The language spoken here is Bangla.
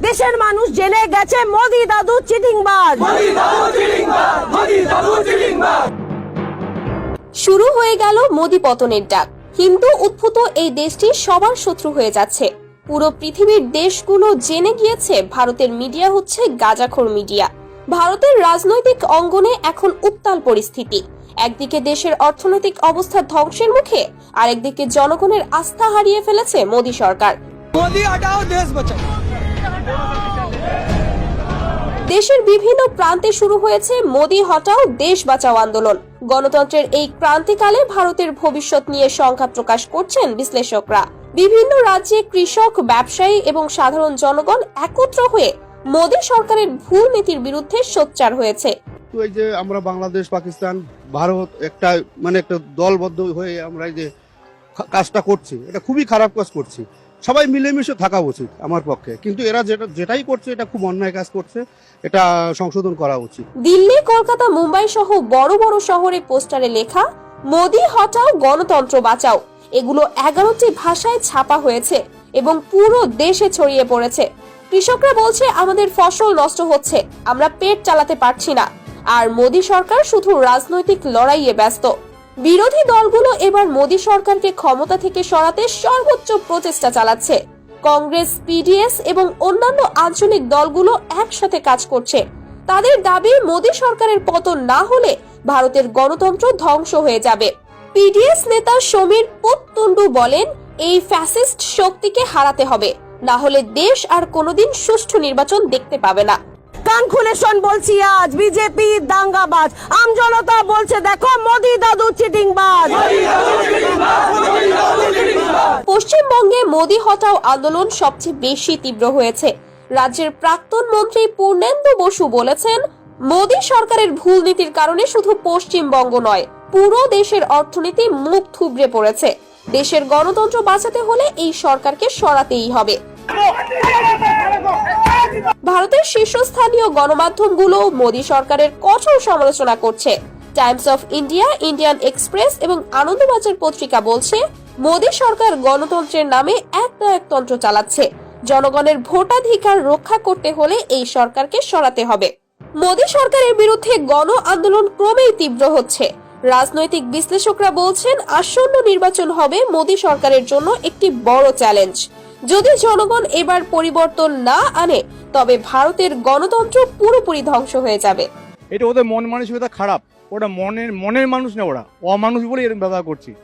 দেশের মানুষ জেনে গেছে মোদি দাদু চিটিংবাজ। শুরু হয়ে গেল মোদি পতনের ডাক হিন্দু উদ্ভূত এই দেশটি সবার শত্রু হয়ে যাচ্ছে। পুরো পৃথিবীর দেশগুলো জেনে গিয়েছে ভারতের মিডিয়া হচ্ছে গাজাখোর মিডিয়া। ভারতের রাজনৈতিক অঙ্গনে এখন উত্তাল পরিস্থিতি। একদিকে দেশের অর্থনৈতিক অবস্থা ধ্বংসের মুখে আরেকদিকে জনগণের আস্থা হারিয়ে ফেলেছে মোদী সরকার। মোদী হটাও দেশ বাঁচাও। দেশের বিভিন্ন প্রান্তে শুরু হয়েছে মোদি হটাও দেশ বাঁচাও আন্দোলন। গণতন্ত্রের এই ক্রান্তিকালে ভারতের ভবিষ্যৎ নিয়ে সংখ্যা প্রকাশ করছেন বিশ্লেষকরা। বিভিন্ন রাজ্যে কৃষক, ব্যবসায়ী এবং সাধারণ জনগণ একত্র হয়ে মোদী সরকারের ভুল নীতির বিরুদ্ধে সোচ্চার হয়েছে। যে আমরা বাংলাদেশ, পাকিস্তান, ভারত একটা মানে একটা দলবদ্ধ হয়ে আমরা যে কাজটা করছি। এটা খুবই খারাপ কাজ করছি। সবাই মিলেমিশে থাকা উচিত আমার পক্ষে। কিন্তু এরা যেটা যেটাই করছে, এটা খুব অন্যায় কাজ করছে। এটা সংশোধন করা উচিত। দিল্লি, কলকাতা, মুম্বাই সহ বড় বড় শহরে পোস্টারে লেখা, মোদি হটাও গণতন্ত্র বাঁচাও। এগুলো এগারোটি ভাষায় ছাপা হয়েছে এবং পুরো দেশে ছড়িয়ে পড়েছে। কৃষকরা বলছে, আমাদের ফসল নষ্ট হচ্ছে। আমরা পেট চালাতে পারছি না। আর মোদি সরকার শুধু রাজনৈতিক লড়াইয়ে ব্যস্ত। বিরোধী দলগুলো এবার মোদী সরকারকে ক্ষমতা থেকে সরাতে সর্বোচ্চ প্রচেষ্টা চালাচ্ছে। কংগ্রেস, পিডিএস এবং অন্যান্য আঞ্চলিক দলগুলো একসাথে কাজ করছে। তাদের দাবি, মোদী সরকারের পতন না হলে ভারতের গণতন্ত্র ধ্বংস হয়ে যাবে। পিডিএস নেতা সমীর পুত্তুন্ডু বলেন, এই ফ্যাসিস্ট শক্তিকে হারাতে হবে, না হলে দেশ আর কোনোদিন সুষ্ঠু নির্বাচন দেখতে পাবে না। কান খুলে শোন বলছি আজ বিজেপি দাঙ্গাবাজ। আম জনতা বলছে দেখো মোদি দাদু চিটিংবাজ। পশ্চিমবঙ্গে মোদি হটাও আন্দোলন সবচেয়ে বেশি তীব্র হয়েছে। রাজ্যের প্রাক্তন মন্ত্রী পূর্ণেন্দু বসু বলেছেন মোদি সরকারের ভুল নীতির কারণে শুধু পশ্চিমবঙ্গ নয় পুরো দেশের অর্থনীতি মুখ থুবড়ে পড়েছে। দেশের গণতন্ত্র বাঁচাতে হলে এই সরকারকে সরাতেই হবে। ভারতের শীর্ষস্থানীয় গণমাধ্যমগুলো মোদী সরকারের কঠোর সমালোচনা করছে। Times of India, Indian Express এবং আনন্দবাজার পত্রিকা বলছে, মোদী সরকার গণতন্ত্রের নামে এক না এক তন্ত্র চালাচ্ছে। জনগণের ভোটাধিকার রক্ষা করতে হলে এই সরকারকে সরাতে হবে। মোদী সরকারের বিরুদ্ধে গণ আন্দোলন ক্রমেই তীব্র হচ্ছে। রাজনৈতিক বিশ্লেষকরা বলছেন, আসন্ন নির্বাচন হবে মোদী সরকারের জন্য একটি বড় চ্যালেঞ্জ। যদি জনগণ এবার পরিবর্তন না আনে, তবে ভারতের গণতন্ত্র পুরোপুরি ধ্বংস হয়ে যাবে। এটা ওদের মন মানসিকতা খারাপ। ওটা মনের মনের মানুষ না ওরা। অমানুষ বলে এরকম ব্যবহার করছি।